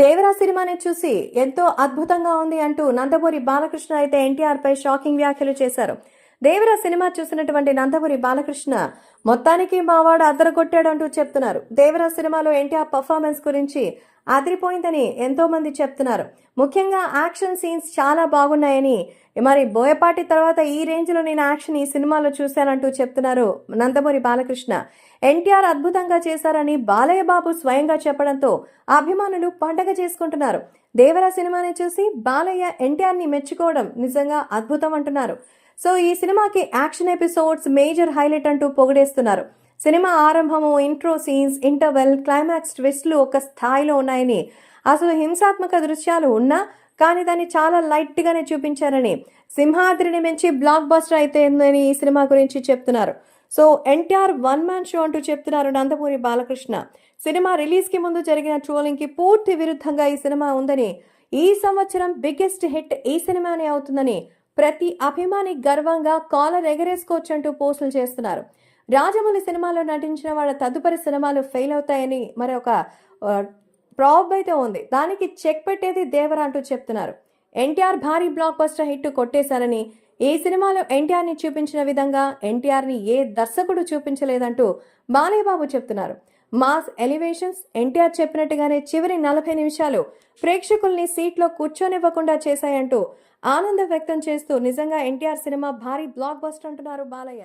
దేవరా సినిమాని చూసి ఎంతో అద్భుతంగా ఉంది అంటూ నందమూరి బాలకృష్ణ అయితే ఎన్టీఆర్ పై షాకింగ్ వ్యాఖ్యలు చేశారు. దేవరా సినిమా చూసినటువంటి నందమూరి బాలకృష్ణ మొత్తానికి మావాడు అద్దరగొట్టాడు అంటూ చెప్తున్నారు. దేవరా సినిమాలో ఎన్టీఆర్ పర్ఫార్మెన్స్ గురించి అదిరిపోయిందని ఎంతోమంది చెప్తున్నారు. ముఖ్యంగా యాక్షన్ సీన్స్ చాలా బాగున్నాయని మరి బోయపాటి తర్వాత ఈ రేంజ్లో నేను యాక్షన్ ఈ సినిమాలో చూశానంటూ చెప్తున్నారు నందమూరి బాలకృష్ణ. ఎన్టీఆర్ అద్భుతంగా చేశారని బాలయ్య బాబు స్వయంగా చెప్పడంతో అభిమానులు పండగ చేసుకుంటున్నారు. దేవరా సినిమాని చూసి బాలయ్య ఎన్టీఆర్ని మెచ్చుకోవడం నిజంగా అద్భుతం అంటున్నారు. సో ఈ సినిమాకి యాక్షన్ ఎపిసోడ్స్ మేజర్ హైలైట్ అంటూ పొగిడేస్తున్నారు. సినిమా ఆరంభము ఇంట్రో సీన్స్ ఇంటర్వెల్ క్లైమాక్స్ ట్విస్ట్లు ఒక స్థాయిలో ఉన్నాయని. అసలు హింసాత్మక దృశ్యాలు ఉన్నా కానీ దాన్ని చాలా లైట్గానే చూపించారని. సింహాద్రిని మించి బ్లాక్ బస్టర్ అయితే ఉందని ఈ సినిమా గురించి చెప్తున్నారు. So NTR one man show అంటూ చెప్తున్నారు నందమూరి బాలకృష్ణ. సినిమా రిలీజ్కి ముందు జరిగిన ట్రోలింగ్కి పూర్తి విరుద్ధంగా ఈ సినిమా ఉందని. ఈ సంవత్సరం బిగ్గెస్ట్ హిట్ ఈ సినిమానే అవుతుందని ప్రతి అభిమాని గర్వంగా కాలర్ ఎగరేసుకోవచ్చంటూ పోస్టులు చేస్తున్నారు. రాజమౌళి సినిమాలో నటించిన వాళ్ళ తదుపరి సినిమాలు ఫెయిల్ అవుతాయని మరి ఒక ప్రాబ్ అయితే ఉంది. దానికి చెక్ పెట్టేది దేవర అంటూ చెప్తున్నారు. ఎన్టీఆర్ భారీ బ్లాక్ బస్టర్ హిట్ కొట్టేశారని ఈ సినిమాలో ఎన్టీఆర్ని చూపించిన విధంగా ఎన్టీఆర్ని ఏ దర్శకుడు చూపించలేదంటూ బాలయ్యబాబు చెప్తున్నారు. మాస్ ఎలివేషన్స్ ఎన్టీఆర్ చెప్పినట్టుగానే చివరి నలభై నిమిషాలు ప్రేక్షకుల్ని సీట్లో కూర్చోనివ్వకుండా చేశాయంటూ ఆనందం వ్యక్తం చేస్తూ నిజంగా ఎన్టీఆర్ సినిమా భారీ బ్లాక్ బస్టర్ అంటున్నారు బాలయ్య.